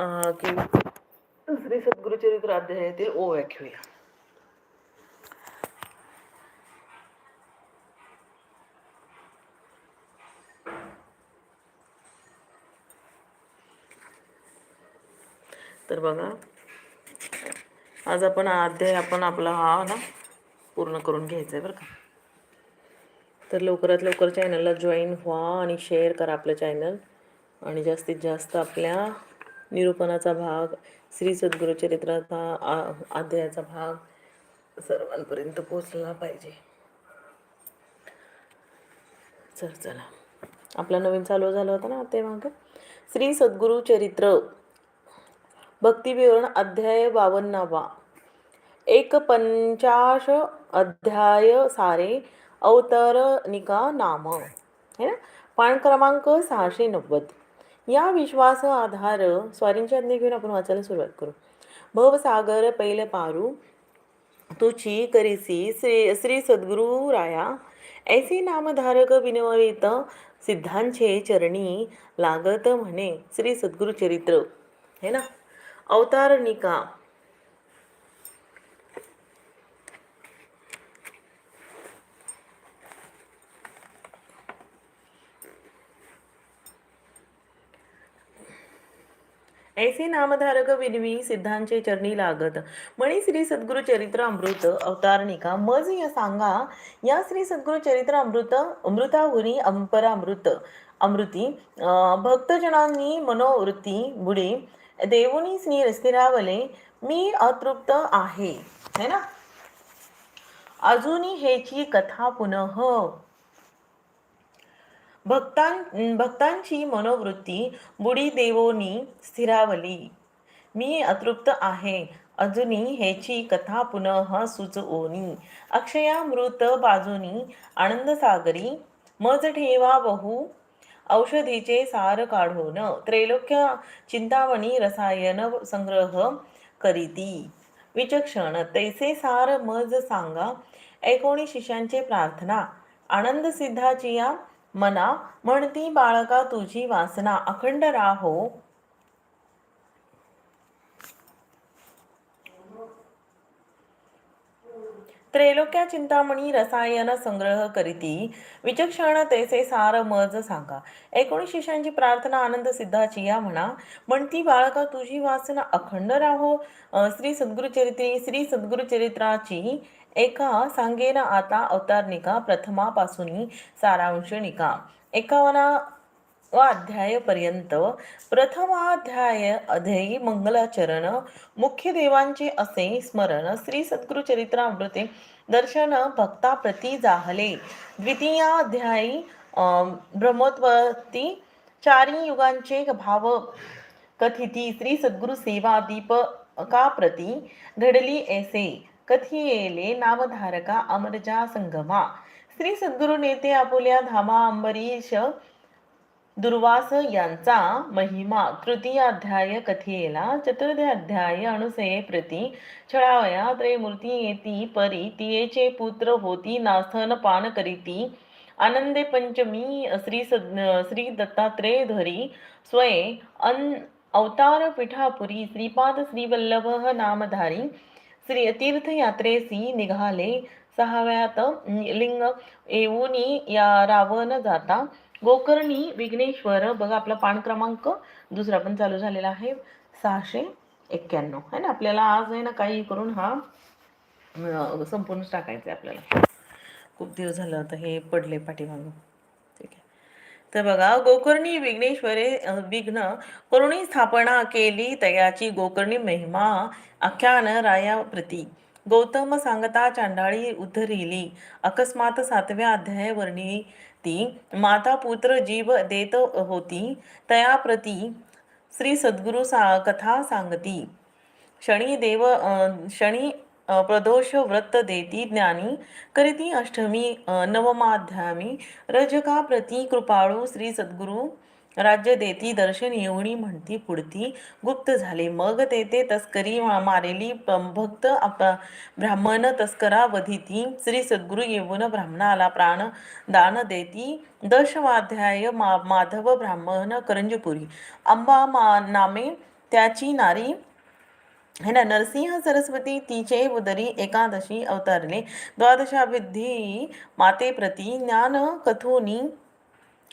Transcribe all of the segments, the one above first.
की श्री सद्गुरुचरित्र अध्यायातील ओव्या घेऊया तर बघा आज आपण हा अध्याय आपण आपला हा ना पूर्ण करून घ्यायचा आहे बरं का. तर लवकरात लवकर चॅनलला जॉईन व्हा आणि शेअर करा आपलं चॅनल आणि जास्तीत जास्त आपल्या निरूपणाचा भाग श्री सद्गुरुचरित्राचा आ- अध्यायाचा भाग सर्वांपर्यंत पोचला पाहिजे. चल चला. आपला नवीन चालू झालं होतं ना ते मागे? श्री सद्गुरु चरित्र. भक्तिविवरण अध्याय बावन्नावा. एक पंचाश अध्याय सारे अवतरणिका नाम. है ना? पान क्रमांक सहाशे नव्वद. या विश्वास आधार स्वारींची आज्ञा घेऊन आपण वाचायला सुरुवात करू. भवसागर पैल पारू तुची करीसी श्री श्री सद्गुरु राया. ऐसे नामधारक विनवित सिद्धांचे चरणी लागत म्हणे श्री सद्गुरु चरित्र. है ना? अवतारणिका ऐसे नामधारक विनवी सिद्धांचे चरणी लागत. म्हणी श्री सद्गुरु चरित्र अमृत अवतारणिका मज या सांगा या श्री सद्गुरु चरित्र अमृत अमृताहुरी अंपरामृत अमृती भक्तजनांनी मनोवृत्ती बुडे देवुनी स्नी रस्तिरावले मी अतृप्त आहे. है ना? अजूनही हेची कथा पुनः भक्तां भक्तांची मनोवृत्ती बुडी देवोनी स्थिरावली. मी अतृप्त आहे. अजूनी ह्याची कथा पुनः सुचवोनी. अक्षया मृत बाजूनी आनंद सागरी मज ठेवा बहु औषधीचे सार काढून त्रैलोक्य चिंतामणी रसायन संग्रह करीती. विचक्षण तैसे सार मज सांगा एकोणी शिष्यांचे प्रार्थना आनंद सिद्धाची या मना म्हणती बाळका तुझी वासना अखंड राहो त्रैलोक्या चिंतामणी रसायन संग्रह करीती विचक्षण तैसे सार मज सांगा. एकोणीस शिष्यांची प्रार्थना आनंद सिद्धाची या म्हणा. म्हणती बाळका तुझी वासना अखंड राहो हो. श्री सद्गुरुचरित्री श्री सद्गुरुचरित्राची एका सांगेन आता अवतारनिका प्रथमापासून सारांशनिका एकावना व अध्यायपर्यंत प्रथमाध्याय अध्ययी मंगलाचरण मुख्य देवांचे असे स्मरण श्री सद्गुरु चरित्रामृते दर्शन भक्ता प्रती जाहले. द्वितीयाध्यायी ब्रह्मोत्पत्ती चारी युगांचे भाव कथिती श्री सद्गुरु सेवा दीप का प्रती घडली ऐसे. कथियेले नामधारका अमरजा संगमा. श्री सद्गुरु नेते आपुल्या धामा अंबरीश दुर्वास यांचा महिमा. तृतीयाध्याय कथेला चतुर्थाध्याय अनुसये प्रती छळावया त्रयमूर्ती येती परी तियेचे पुत्र होती नास्थन पान करीती. आनंदे पंचमी श्री सद श्री दत्तात्रेय धरी स्वये अन अवतार पिठापुरी. श्रीपाद श्रीवल्लभ नामधारी श्री तीर्थयात्रेसी निघाले. सहाव्यात लिंग येऊनी या रावण जाता. गोकर्णी विघ्नेश्वर बघा आपला पान क्रमांक. दुसरा पण चालू झालेला आहे. सहाशे एक्क्याण्णव. है ना? आपल्याला आज आहे ना काही करून हा संपूर्णच टाकायचं आहे आपल्याला. खूप दिवस झालं तर हे पडले पाठीमागं. तर बघा गोकर्णी विघ्नेश्वरे विघ्न करुणी स्थापना केली तयाची गोकर्णी महिमा आख्यान राया प्रती. गौतम सांगता चांडाळी उद्धरिली. अकस्मात सातव्या अध्याय वर्णी ती माता पुत्र जीव देत होती. तया प्रती श्री सद्गुरु सा कथा सांगती. शनी देव शनी प्रदोष व्रत देती ज्ञानी करीती अष्टमी नवमाध्यामी रजका प्रती कृपाळू श्री सद्गुरु राज्य देती दर्शन येऊणी म्हणती पुढती गुप्त झाले. मग तेथे तस्करी मा- मारेली प- भक्त आप- ब्राह्मण तस्करा वधिती श्री सद्गुरु येऊन ब्राह्मणाला प्राण दान देती. दशमाध्याय मा माधव ब्राह्मण करंजपुरी. अंबा मा नामे त्याची नारी हे ना? नरसिंह सरस्वती तिचे उदरी एकादशी अवतरले. द्वादशाविधी मातेप्रती ज्ञान कथोनी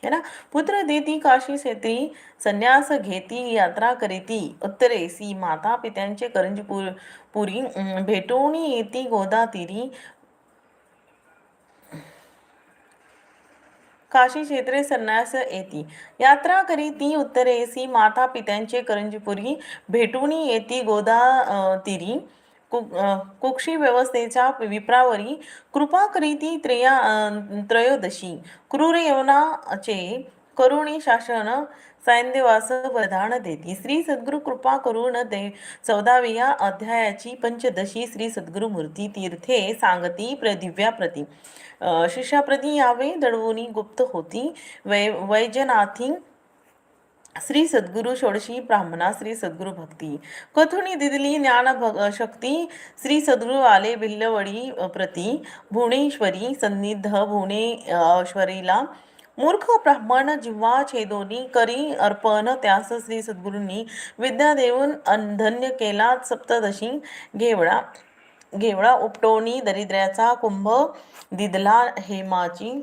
है ना? पुत्र देती काशी सेती संन्यास घेती यात्रा करीती. उत्तरेसी माता पित्यांचे करंजपुर पुरी भेटोणी येती गोदा तिरी काशी क्षेत्रे संन्यास येती. यात्रा करी ती उत्तरेसी माता पित्यांचे करंजीपुरी भेटूनी येती गोदा तिरी कु- कुक्षी व्यवस्थेच्या विप्रावरी. कृपा करीती त्रया त्रयोदशी. क्रूर यवनाचे करुणी शासन सैन्यवास वरदान देती. श्री सद्गुरु कृपा करून दे चौदाव्या अध्यायाची पंचदशी श्री सद्गुरु मूर्ती तीर्थे सांगती प्रदिव्याप्रती शिष्याप्रती यावे दडवुनी गुप्त होती. वै वैजनाथी श्री सद्गुरु षोडशी ब्राह्मणा श्री सद्गुरु भक्ती. कथुनी दिदली ज्ञान भग शक्ती श्री सद्गुरु आले भिल्लवडी प्रती. भुवनेश्वरी सन्निध भुवनेश्वरीला मूर्ख ब्राह्मण जिव्हा छेदोनी करी अर्पण त्यास श्री सद्गुरूंनी विद्या देऊन अन- धन्य केला सप्तदशी घेवळा घेवळा उपटोनी दरिद्र्याचा कुंभ दिदला हेमाची.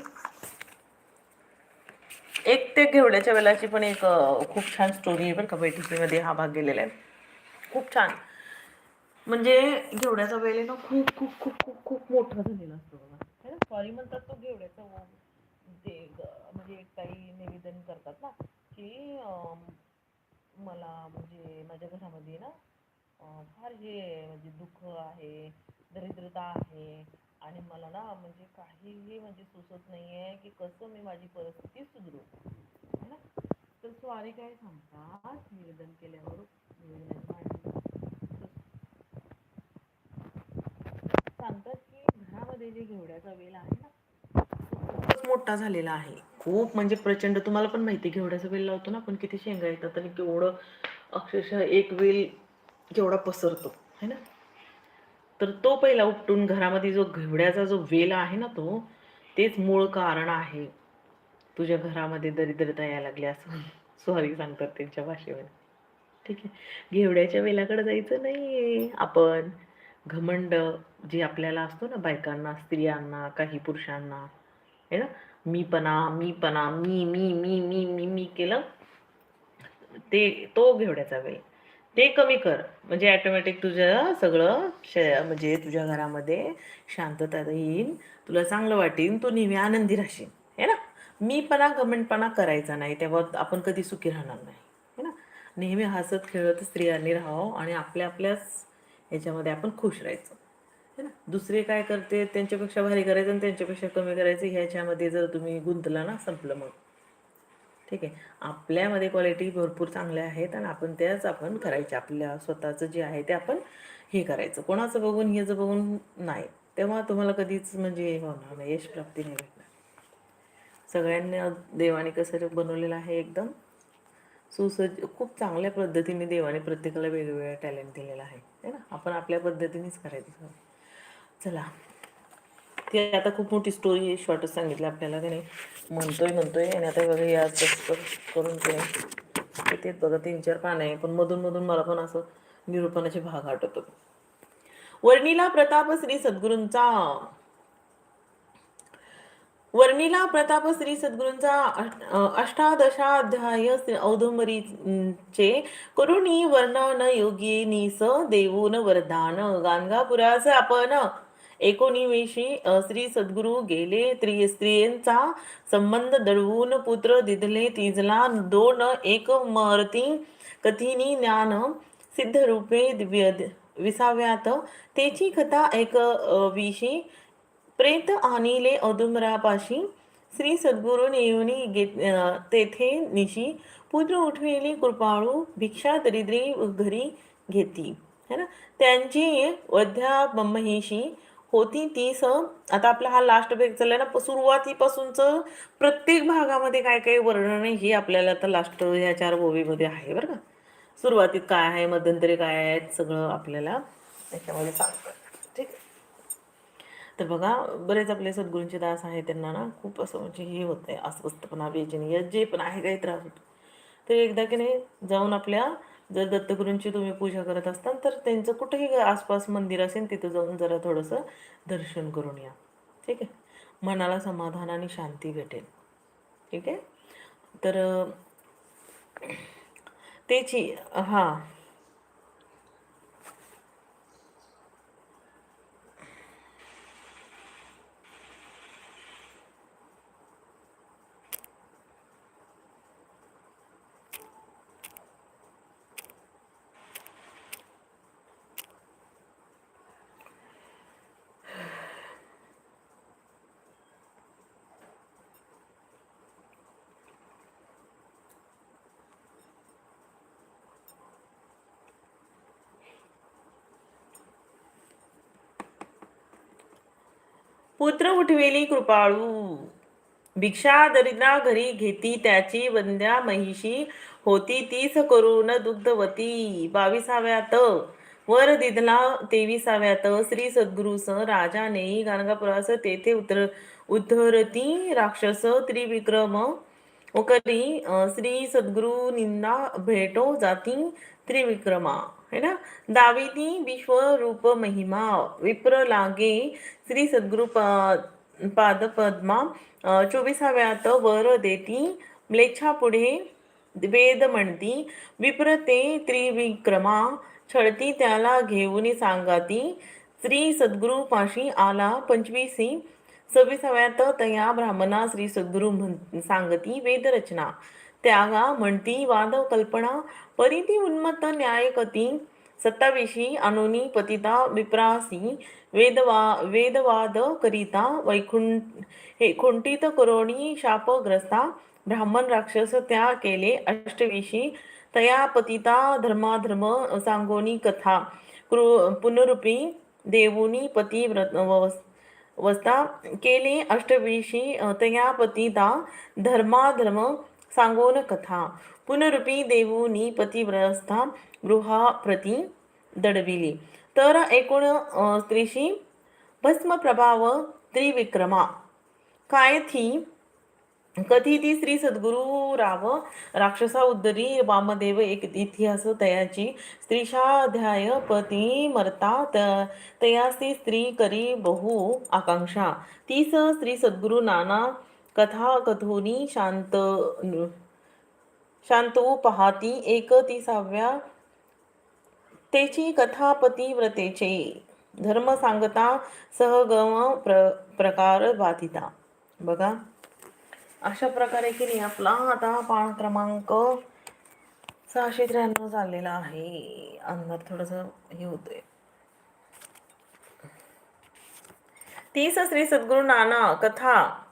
एक ते घेवड्याच्या वेलाची पण एक खूप छान स्टोरी आहे बरं का बैठकीमध्ये हा भाग गेलेला आहे. खूप छान. म्हणजे घेवड्याचा वेल आहे ना खूप खूप खूप खूप खूप मोठा झालेला असतो बघा. सॉरी म्हणतात तो घेवड्याचा ते जे म्हणजे काही निवेदन करतात ना की मला म्हणजे माझ्या घरामध्ये ना फार हे म्हणजे दुःख आहे दरिद्रता आहे आणि मला ना म्हणजे काहीही म्हणजे सुचत नाही आहे की कसं मी माझी परिस्थिती सुधरू. है ना? तर स्वारी काय सांगतात? निवेदन केल्यावर सांगतात की घरामध्ये जे घेवड्याचा वेल आहे ना खूपच मोठा झालेला आहे. खूप म्हणजे प्रचंड. तुम्हाला पण माहिती आहे, घेवड्याचा वेल लावतो ना आपण किती शेंगा येतात आणि केवढं अक्षरशः एक वेल केवढा पसरतो है ना? तर तो पहिला उपटून घरामध्ये जो घेवड्याचा जो वेल आहे ना तो तेच मूळ कारण आहे. तुझ्या घरामध्ये दरिद्रता यायला लागली असं. सॉरी सांगतात त्यांच्या भाषेमध्ये ठीक आहे. घेवड्याच्या वेलाकडे जायचं नाहीये आपण. घमंड जे आपल्याला असतो ना बायकांना स्त्रियांना काही पुरुषांना है ना? मीपणा मीपणा मी मी मी मी मी मी केलं ते तो घेवड्याचा वेळ. ते कमी कर. म्हणजे ॲटोमॅटिक तुझं सगळं श म्हणजे तुझ्या घरामध्ये शांतता येईल तुला चांगलं वाटेल तू नेहमी आनंदी राहशील. है ना? मीपणा कमेंटपणा करायचा नाही तेव्हा आपण कधी सुखी राहणार नाही. है ना? नेहमी हसत खेळत स्त्रियांनी राहावं आणि आपल्या आपल्याच ह्याच्यामध्ये आपण खुश राहायचं. है ना? दुसरे काय करते? त्यांच्यापेक्षा भारी करायचं आणि त्यांच्यापेक्षा कमी करायचं ह्याच्यामध्ये जर तुम्ही गुंतला ना संपलं मग. ठीक आहे? आपल्यामध्ये क्वालिटी भरपूर चांगल्या आहेत आणि आपण त्याच आपण करायच्या आपल्या स्वतःचं जे आहे ते आपण हे करायचं. कोणाचं बघून ह्याचं बघून नाही. तेव्हा तुम्हाला कधीच म्हणजे हे होणार नाही. यश प्राप्ती नाही भेटणार. सगळ्यांनी देवाने कसं बनवलेलं आहे एकदम सुसज्ज खूप चांगल्या पद्धतीने देवाने प्रत्येकाला वेगवेगळ्या टॅलेंट दिलेला आहे है ना? आपण आपल्या पद्धतीनेच करायचं. चला. ती आता खूप मोठी स्टोरी आहे शॉर्टच सांगितलं आपल्याला त्याने. म्हणतोय म्हणतोय. आणि आता बघा या जास्त करून ते तेच बघा तीन चार पानं आहे. पण मधून मधून मला पण असं निरूपणाचे भाग आठवतो. वर्णिला प्रताप श्री सद्गुरूंचा. वर्णिला प्रताप श्री सद्गुरूंचा अष्टादशाध्याय औदुंबरीचे करुणी वर्णन योगिनीस देऊन वरदान. गाणगापुरास आपण एकोणीवेशी श्री सद्गुरू गेले त्रि स्त्रियांचा संबंध दळवून पुत्र दिदले तिजला दोन एक मरती कथिनी ज्ञान सिद्ध रूपे दिव्य विसाव्यात. तेची कथा एक विशी प्रेत आणिले औदुंबरापाशी श्री सद्गुरू नेवनी गे तेथे निशी पुत्र उठविली कृपाळू भिक्षा दरिद्री घरी घेती. है ना? त्यांची वध्या महिषी होती ती स आता आपला हा लास्ट ब्रेक चाललाय ना सुरुवातीपासूनचं प्रत्येक भागामध्ये काय काय वर्णन आहे हे आपल्याला आता लास्ट ह्या चार ओवीमध्ये आहे बरं का. सुरुवातीत काय आहे मध्यंतरी काय आहे सगळं आपल्याला त्याच्यामध्ये सांगतं ठीक आहे. तर बघा बरेच आपले सद्गुरूंचे दास आहे त्यांना ना खूप असं म्हणजे हे होत आहे अस्वस्थपणा बेचैनी जे पण आहे काही त्रास होतो. तर एकदा की नाही जाऊन आपल्या जर दत्तगुरूंची तुम्ही पूजा करत असताल तर त्यांचं कुठेही आसपास मंदिर असेल तिथं जाऊन जरा थोडंसं दर्शन करून या. ठीक आहे? मनाला समाधान आणि शांती भेटेल. ठीक आहे? तर तेची हां. पुत्र उठवेली कृपाळू. भिक्षा दरिद्रा घरी घेती त्याची वंद्या महिषी होती तीस करून दुग्धवती. बावीसाव्यात वर दिदला तेविसाव्यात श्री सद्गुरुस राजा नेई गाणगापुरास तेथे उतर उद्धरती राक्षस त्रिविक्रम ओकरी श्री सद्गुरु निंदा भेटो जाती त्रिविक्रमा. है ना? विश्व रूप महिमा विप्र लागे श्री सद्गुरु पाद पादपद्मा चोवीसाव्यात वर देती म्लेच्छा पुढे वेद म्हणती विप्र ते त्रिविक्रमा छळती त्याला घेऊन सांगाती श्री सद्गुरु पाशी आला पंचवीसी सव्वीसाव्यात तया ब्राह्मणा श्री सद्गुरु म्हण- सांगती वेदरचना. त्यागा म्हणती वाद कल्पना परिती उन्मत्त न्यायकती सत्ताविषयी अनुनी पतिता विप्रासी वेदवा वेदवाद करिता वैकुंठ हे कुंठित करोणी शापग्रस्ता ब्राह्मण राक्षस त्या केले अष्टविशी तया पतिता धर्माधर्म सांगोनी कथा कृ पुनरुपी देवुनी पती व्रत वस्ता केले अष्टविशी तया पतिता धर्माधर्म सांगोन कथा पुनरुपी देवूनी पतिव्रस्था गृहाप्रती दडविली. तर एकूण स्त्रीशी भस्म प्रभाव त्रिविक्रमा. काय थी? कधी ती श्री सद्गुरु राव राक्षसा उद्धरी वामदेव एक इतिहास तयाची. स्त्रीशाध्याय पती मरता त- तयासी स्त्री करी बहु आकांक्षा. तीस श्री सद्गुरु नाना कथा कथोनी शांत शांत पहाती एक तिसाव्या तेची कथा पतिव्रतेचे. धर्म सांगता सहगम प्र प्रकार बाधिता. बघा. अशा प्रकारे की नाही आपला आता पान क्रमांक सहाशे त्र्याण्णव झालेला आहे. अंदर थोडस हे होतंय. तीस श्री सद्गुरु नाना कथा.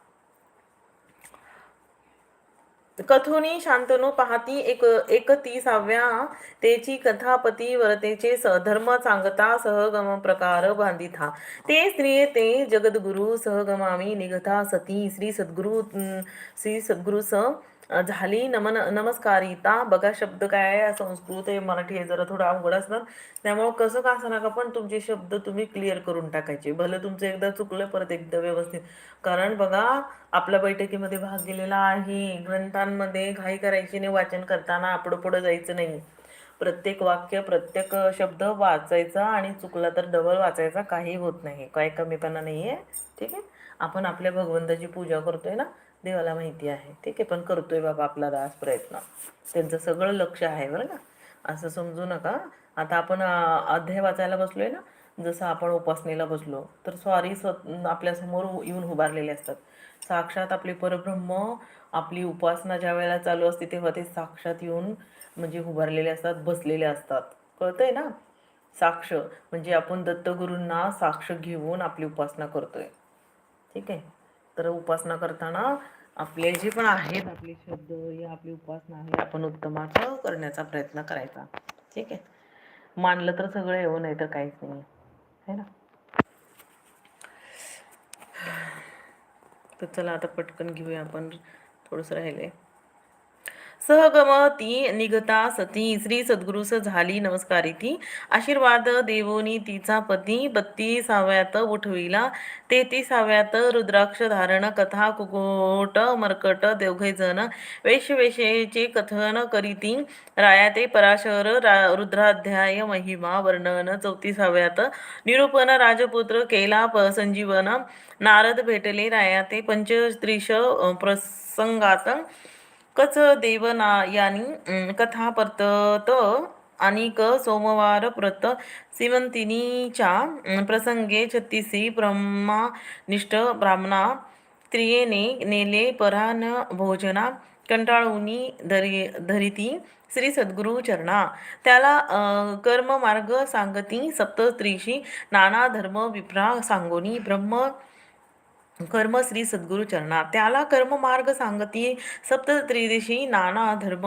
कथुनी शांतनु पाहती एक एकतीसाव्या तेची कथापती वरतेचे धर्म सांगता सहगम प्रकार बांधिता. ते स्त्रिये ते जगद्गुरु सहगमामी निघता सती. श्री सद्गुरु श्री सद्गुरु स झाली. नमन नमस्कारिता. बघा शब्द काय आहे संस्कृत आहे मराठी आहे जरा थोडं अवघड असणार. त्यामुळं कसं का असणार पण तुमचे शब्द तुम्ही क्लिअर करून टाकायचे. भलं तुमचं एकदा चुकलं परत एकदा व्यवस्थित. कारण बघा आपल्या बैठकीमध्ये भाग गेलेला आहे. ग्रंथांमध्ये घाई करायची नाही वाचन करताना पुढं पुढं जायचं नाही. प्रत्येक वाक्य प्रत्येक शब्द वाचायचा आणि चुकला तर डबल वाचायचा. काही होत नाही. काय कमीपणा नाही आहे ठीक आहे? आपण आपल्या भगवंताची पूजा करतोय ना? देवाला माहिती आहे. ठीक आहे पण करतोय बाबा आपला दास प्रयत्न. त्यांचं सगळं लक्ष आहे बरं का. असं समजू नका. आता आपण अध्याय वाचायला बसलोय ना जसं आपण उपासनेला बसलो तर स्वारी स्व आपल्यासमोर येऊन उभारलेले असतात. साक्षात आपले परब्रह्म आपली उपासना ज्या वेळेला चालू असते तेव्हा ते साक्षात येऊन म्हणजे उभारलेले असतात बसलेले असतात. कळतंय ना? साक्ष म्हणजे आपण दत्तगुरूंना साक्ष घेऊन आपली उपासना करतोय. ठीक आहे? तर उपासना करताना आपले जे पण आहेत आपले शब्द या आपली उपासना आहे आपण उत्तमाचं करण्याचा प्रयत्न करायचा. ठीक आहे? मानलं तर सगळं येऊ हो, नाही तर काहीच नाही. आहे ना? तर चला आता पटकन घेऊया आपण. थोडंसं राहिले सहगमती निघता सती श्री सद्गुरुस झाली नमस्कारी ती आशीर्वाद देवोनी तिचा पती बत्तीसाव्यात उठविला. तेहतीसाव्यात रुद्राक्ष धारण कथा कुकोट मर्कट देवघेजन वेशवेशेचे कथन करीती. राया ते पराशर रा- रुद्राध्याय महिमा वर्णन. चौतीसाव्यात निरूपण राजपुत्र केला प- संजीवन. नारद भेटले राया ते पंचत्रिश प्रसंगात कच देवनायानी यानी कथा परतत अनिक सोमवार प्रत सिमंतिनीच्या प्रसंगे छत्तीसी ब्रह्मानिष्ठ ब्राह्मणा स्त्रियेने नेले परान भोजना कंटाळूनी धरी धरिती श्री सद्गुरु चरणा. त्याला कर्म मार्ग सांगती सप्तस्त्रीशी नाना धर्म विप्रा सांगोनी ब्रह्म कर्म श्री सद्गुरु चरणा त्याला कर्म मार्ग सांगती सप्त त्रिदिशी नाना धर्म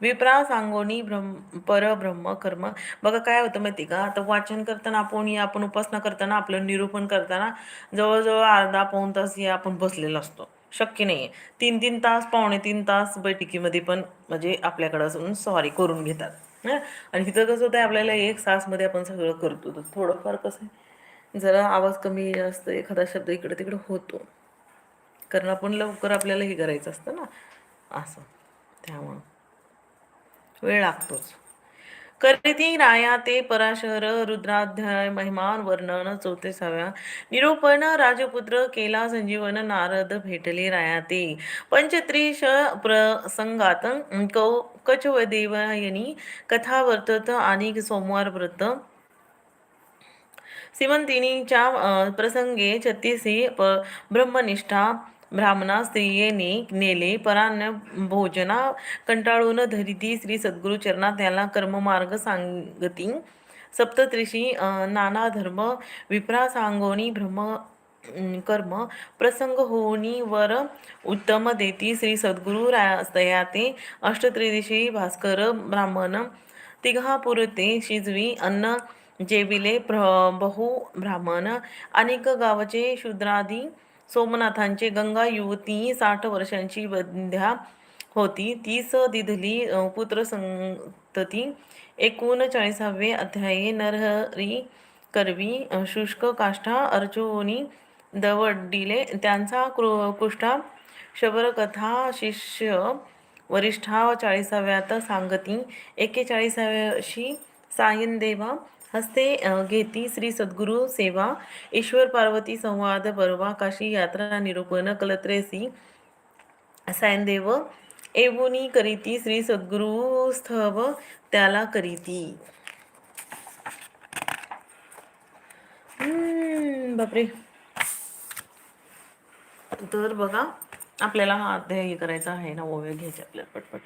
विप्रा सांगोनी ब्रह्म परब्रह्म कर्म. बघा काय होतं माहिती का? आता वाचन करताना आपण या आपण उपासना करताना आपलं निरूपण करताना जवळजवळ अर्धा पाऊण तास हे आपण बसलेला असतो. शक्य नाही आहे तीन तीन तास पावणे तीन तास बैठकीमध्ये पण म्हणजे आपल्याकडं असून सॉरी करून घेतात. आणि तिथं कसं होतं आपल्याला एक तासमध्ये आपण सगळं करतो. तर थोडंफार कसं आहे जरा आवाज कमी जास्त एखादा शब्द इकडे तिकडे होतो. कारण आपण लवकर आपल्याला हे करायचं असतं ना. असं. त्यामुळं. वेळ लागतोच. करती राया ते पराशर रुद्राध्याय महिमान वर्णन चौतीसाव्या निरूपण राजपुत्र केला संजीवन नारद भेटले राया ते पंचत्रिश प्रसंगात कौ कचवदेवयनी कथा वर्तत आणि सोमवार व्रत सिमंतिनीच्या प्रसंगे छत्तीसी प ब्रह्मनिष्ठा ब्राह्मणा स्त्रियेने नेले. परान्न भोजना कंटाळून धरिती श्री सद्गुरु याला त्याला कर्ममार्ग सांगती. सप्तत्रिशी नाना धर्म विप्रा सांगोनी ब्रह्म कर्म प्रसंग होनी वर उत्तम देती श्री सद्गुरु राया अष्टत्रिदिशी भास्कर ब्राह्मण तिघा पुरते शिजवी अन्न जेविले प्र बहु ब्राह्मण. अनेक गावचे शूद्रादी सोमनाथांचे गंगा युवती साठ वर्षांची वंध्या होती. तीस दिधली पुत्र संतती. एकोणचाळीसावे अध्याये नरहरी करवी शुष्क काष्ठा अर्जुनी दवडिले. त्यांचा कृ कुष्ठा शबरकथा शिष्य वरिष्ठा चाळीसाव्यात सांगती. एकेचाळीसाव्याशी सायनदेवा हस्ते घेती श्री सद्गुरु सेवा ईश्वर पार्वती संवाद परवा काशी यात्रा निरूपण कलत्रेसी सायनदेव एवुनी करीती श्री सद्गुरु स्थव त्याला करीती. बापरे. तर बघा आपल्याला हा अध्याय हे करायचा आहे ना ओव्या घ्यायचे आपल्याला पटपट.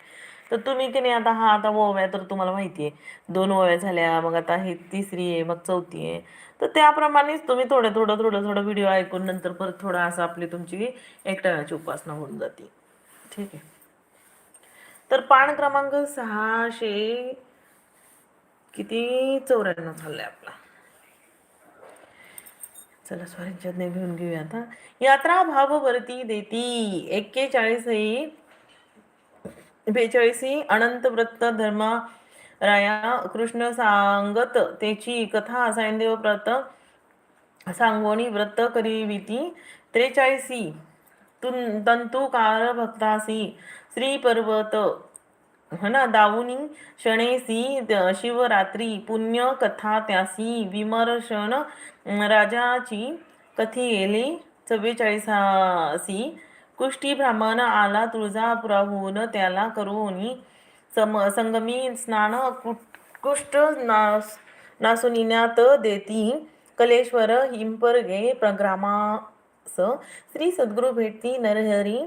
तर तुम्ही की नाही आता हा आता ओव्या तर तुम्हाला माहिती आहे दोन ओव्या झाल्या मग आता ही तिसरी आहे मग चौथी आहे. तर त्याप्रमाणेच तुम्ही थोडं थोडं थोडं थोडं व्हिडिओ ऐकून नंतर परत थोडं असं आपली तुमची एकट्याची उपासना होऊन जाते. ठीक आहे. तर पान क्रमांक सहाशे किती? चौऱ्याण्णव झालाय आपला. चला स्वराज्यात घेऊन घेऊया आता. यात्रा भाववरती देती. एक्केचाळीस ही बेचाळीसी अनंत व्रत धर्मा राया कृष्ण सांगत त्याची कथा सायनदेव व्रत सांगोणी व्रत करीविती. त्रेचाळीसी तुन तंतुकार भक्तासी श्री पर्वत ना दाऊनी शणेसी शिवरात्री पुण्य कथा त्यासी विमर्शन राजाची कथी येले. चव्वेचाळीसासी कुष्टी ब्राह्मण आला तुळजापुराहून त्याला करून सम संगमी स्नान कु- कुष्ठ नास नासुनिण्यात देती. कलेश्वर हिंपर्गे प्रग्रामास श्री सद्गुरु भेटती नरहरी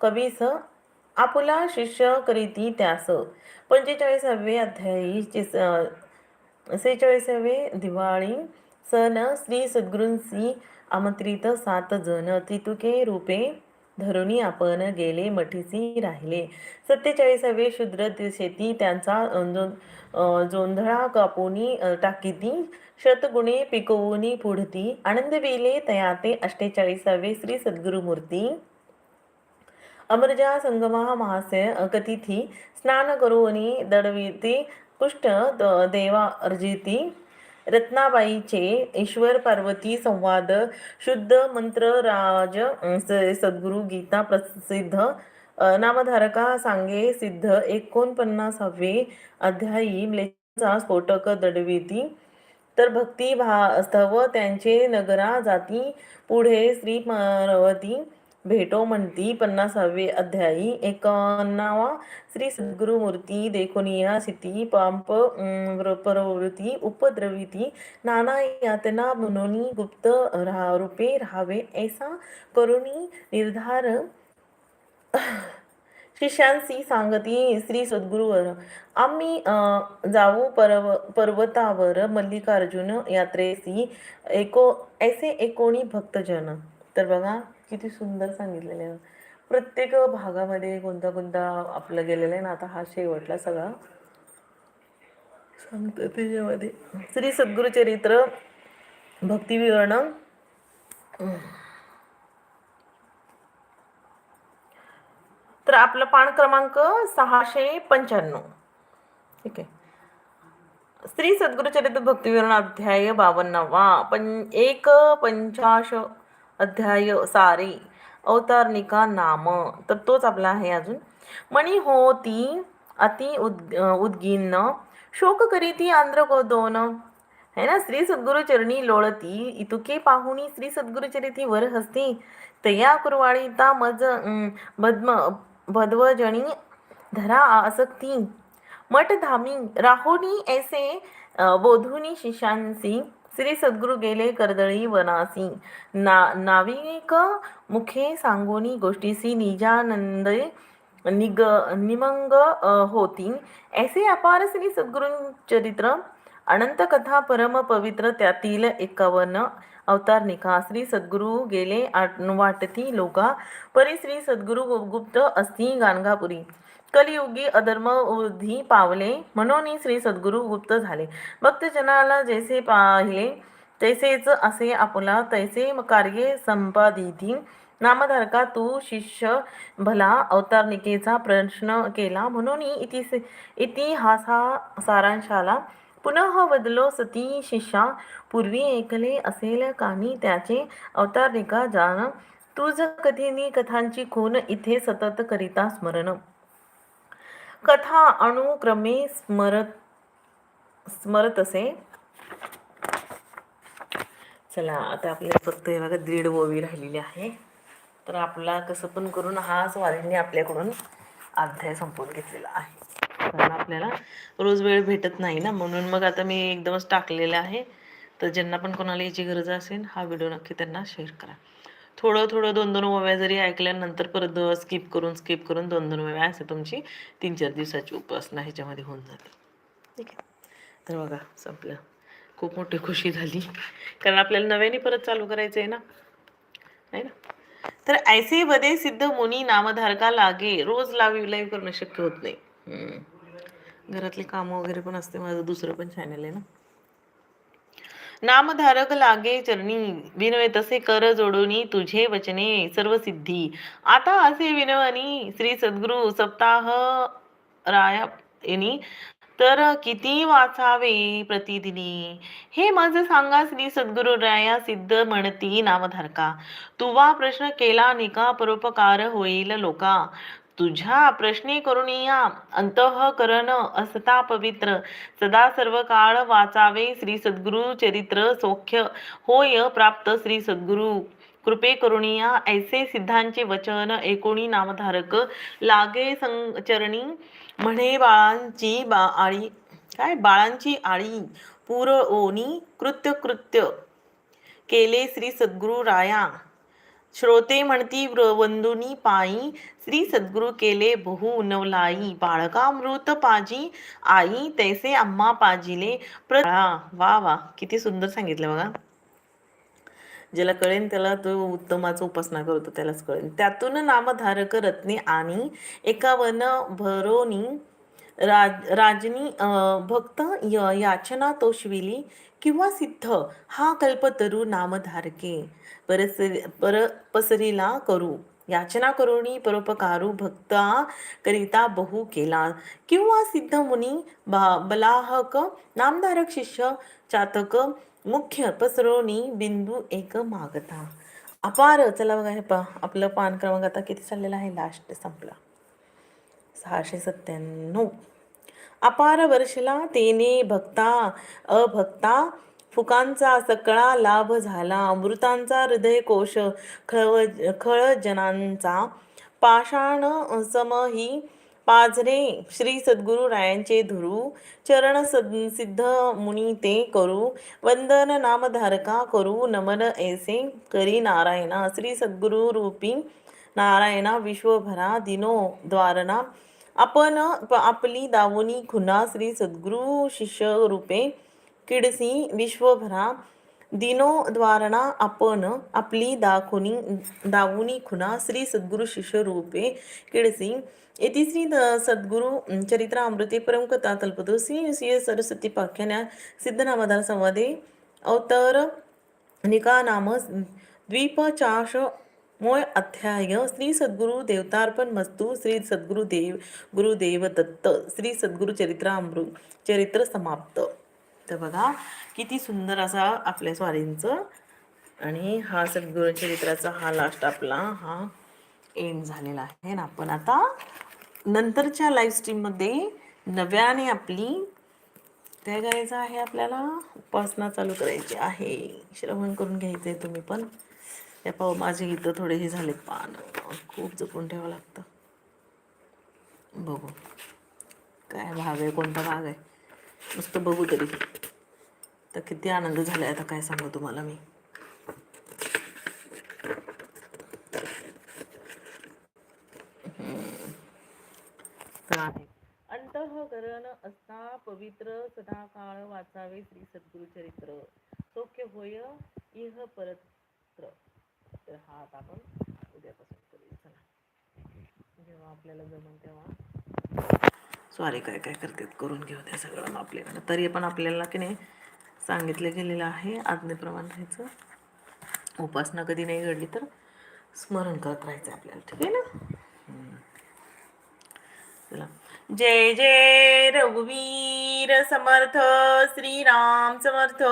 कवीस. आपुला शिष्य करीती त्यास. पंचेचाळीसावे अध्यायी सेहेचाळीसावे दिवाळी सण श्री सद्गुरूंसी आमंत्रित सात जण. त्रितुके रूपे धरुणी आपण गेले मठीसी राहिले. सत्तेचाळीसावे शूद्र शेती त्यांचा जो जोंधळा कापोनी टाकीती शतगुणे पिकवूनी पुढती आनंद वेले तयाते अष्टेचाळीसावे श्री सद्गुरुमूर्ती. अमरजा संगमा महास्य कतिथी स्नान करोनी दडविती कुष्ठ द- देवा अर्जिती. रत्नाबाईचे ईश्वर पार्वती संवाद शुद्ध मंत्र राज स- सद्गुरु गीता प्रसिद्ध नामधारका सांगे सिद्ध एकोणपन्नासावे अध्यायी लेखनाचा स्फोटक दडविती. तर भक्ती भास्तव त्यांचे नगरा जाती पुढे श्री पार्वती. भेटो म्हणती पन्नासावे अध्यायी. एकावन्नावा श्री सद्गुरु मूर्ती देखोनिया सिती पांप प्रवृत्ती उपद्रविती नाना यातना म्हणून गुप्त रा रूपे राहावे ऐसा करुणी निर्धार शिष्यांशी सांगती श्री सद्गुरूवर. आम्ही अं, जाऊ पर्व पर्वतावर मल्लिकार्जुन यात्रेसी एको ऐसे एकोणी भक्तजन. तर बघा किती सुंदर सांगितलेले आहे. प्रत्येक भागामध्ये कोणता कोणता आपलं गेलेलं आहे ना आता हा शेवटला सगळा. सांगतो त्याच्यामध्ये. श्री सद्गुरुचरित्र भक्तिविवरण. तर आपलं पान क्रमांक सहाशे पंच्याण्णव. ठीक आहे. श्री सद्गुरुचरित्र भक्तिविवरण अध्याय बावन्नवा. पं एक पंचाश अध्याय सारे अवतारनिका नाम. तर तोच आपला आहे अजून. मणी होती अति उद उद्गिन्न शोक करीती आंध्र दोन है ना? श्री सद्गुरु चरणी लोळती इतुके पाहुणी श्री सद्गुरु चरिती वर हस्ती. तया कुरवाळीता मज बद्म भद्म भद्वजणी धरा आसक्ती. मठ धामी राहोनी ऐसे बोधुनी शिष्यांसी श्री सद्गुरु गेले कर्दळी वनासी. ना नाविक मुखे सांगोनी गोष्टीसी निजानंद निग निमंग होती. ऐसे अपार श्री सद्गुरु चरित्र अनंत कथा परम पवित्र त्यातील एकावन्न अवतार निका श्री सद्गुरु गेले वाटती लोका. परी श्री सद्गुरु गुप्त असती गाणगापुरी. कलियुगी अधर्म वृद्धी पावले म्हणून श्री सद्गुरु गुप्त झाले. भक्तजनाला जैसे पाहिले तैसेच असे आपला तैसे कार्य संपादिती नामधारका तू शिष्य भला अवतारनिकेचा प्रश्न केला. म्हणून इति इतिहासा सारांशाला पुनः बदलो सती शिष्या. पूर्वी ऐकले असेल कानी त्याचे अवतारनिका जाण. तुझ कथिनी कथांची खून इथे सतत करिता स्मरण. कथा अनुक्रमे स्मरत स्मरत असे. चला आता आपल्याला फक्त हे बघा दीड ओवी राहिलेली आहे. तर आपला कसं पण करून हा स्वारींनी आपल्याकडून अध्याय संपवून घेतलेला आहे. कारण आपल्याला रोज वेळ भेटत नाही ना म्हणून मग आता मी एकदमच टाकलेलं आहे. तर ज्यांना पण कोणाला याची गरज असेल हा व्हिडिओ नक्की त्यांना शेअर करा. थोडं थोडं दोन दोन ओव्या जरी ऐकल्यानंतर परत स्किप करून स्किप करून दोन दोन ओव्या असं तुमची तीन चार दिवसाची उपासना ह्याच्यामध्ये होऊन जाते. ठीक आहे? तर बघा संपलं. खूप मोठी खुशी झाली. कारण आपल्याला नव्याने परत चालू करायचं आहे ना? आहे ना? तर ऐसे बदे सिद्ध मुनी नामधारका लागे. रोज लाईव्ह लाईव्ह करणं शक्य होत नाही. घरातले कामं वगैरे पण असते. माझं दुसरं पण चॅनल आहे ना? नामधारक लागे चरणी. विनवे तसे कर जोडोनी तुझे वचने सर्व सिद्धी. आता असे विनवनी श्री सद्गुरु सप्ताह राया तर किती वाचावे प्रतिदिनी? हे माझं सांगा श्री सद्गुरु राया सिद्ध म्हणती नामधारका. तुवा प्रश्न केला निका परोपकार होईल लोका. तुझ्या प्रश्ने करुणिया अंतःकरण असता पवित्र. सदा सर्व काळ वाचावे श्री सद्गुरु चरित्र सौख्य. होय प्राप्त श्री सद्गुरु. कृपे करुणिया ऐसे सिद्धांचे वचन एकोणी नामधारक. लागे संचरणी म्हणे बाळांची बा आळी काय? बाळांची आळी पुरवणी कृत्य कृत्य. केले श्री सद्गुरु राया. श्रोते म्हणती व्र- वंदुनी पायी श्री सद्गुरु केले बहु नवलाई बाळकामृत पाजी आई तैसे आम्हा पाजिले प्र वा वा किती सुंदर सांगितलं बघा. ज्याला कळेन त्याला तो उत्तमाचा उपासना करतो त्यालाच कळेन. त्यातून नामधारक रत्ने आणि एकावन भरोनी राज राजनी भक्त य- याचना तोषविली किंवा सिद्ध हा कल्पतरू नामधारके. परसरी पर पसरीला करू. याचना करुणी परोपकारू भक्ता करिता बहु केला. किंवा सिद्ध मुनी बा- बलाहक नामधारक शिष्य चातक मुख्य पसरोनी बिंदू एक मागता. अपार चला बघा हे पा आपलं पान क्रमांक आता किती चाललेला आहे? लास्ट संपला. सहाशे सत्त्याण्णव. अपार वर्षला तेने भक्ता अभक्ता फुकांचा सकळा लाभ झाला. अमृतांचा हृदय कोश खळव खळजनांचा पाषाण समही पाझरे श्री सद्गुरु रायांचे धुरू. चरण सद सिद्ध मुनी ते करू. वंदन नामधारका करू. नमन ऐसे करी नारायणा. श्री सद्गुरु रूपी नारायणा विश्वभरा दिनो द्वारणा आपण प- आपली दावणी खुना श्री सद्गुरु शिष्य रूपे किडसी विश्वभरा दिनो द्वारणा आपण आपली दाखुनी दावुनी खुना श्री सद्गुरु शिष्य रूपे किडसी इति श्री द- सद्गुरु चरित्रामृते परमकथा तल्पतो श्री श्री सरस्वती पाख्याना सिद्धनामधार संवादे अवतर निका नाम द्वीपचाश मूळ अध्याय श्री सद्गुरु देवतार्पण मस्तू श्री सद्गुरु देव गुरुदेव दत्त श्री सद्गुरु चरित्रामृत चरित्र समाप्त. तर बघा किती सुंदर असा आपल्या स्वारींचं आणि हा सद्गुरु चरित्राचा हा लास्ट आपला हा एंड झालेला आहे. ना आपण आता नंतरच्या लाईव्ह स्ट्रीममध्ये नव्याने आपली काय करायचं आहे आपल्याला. उपासना चालू करायची आहे. श्रवण करून घ्यायचं आहे तुम्ही पण. या पाहू माझे इथं थोडे हे झाले पान. खूप जपून ठेवावं लागतं. बघू. काय भाग आहे कोणता भाग आहे? नुसतं बघू तरी. तर किती आनंद झाला आता काय सांगू तुम्हाला मी. अंतःकरण असता पवित्र सदा काळ वाचावे श्री सद्गुरुचरित्र. सौख्य होय इह परत्र. तर हा आता आपण उद्यापासून करूया चला. जेव्हा आपल्याला जमन तेव्हा. सॉरी काय काय करतात? करून घेऊ द्या सगळं मग आपल्याकडं तरी पण आपल्याला की नाही सांगितलं गेलेलं आहे आज्ञेप्रमाणे राहायचं. उपासना कधी नाही घडली तर स्मरण करत राहायचं आपल्याला ठीक आहे ना? चला. जय जय रघुवीर समर्थ श्रीराम समर्थ.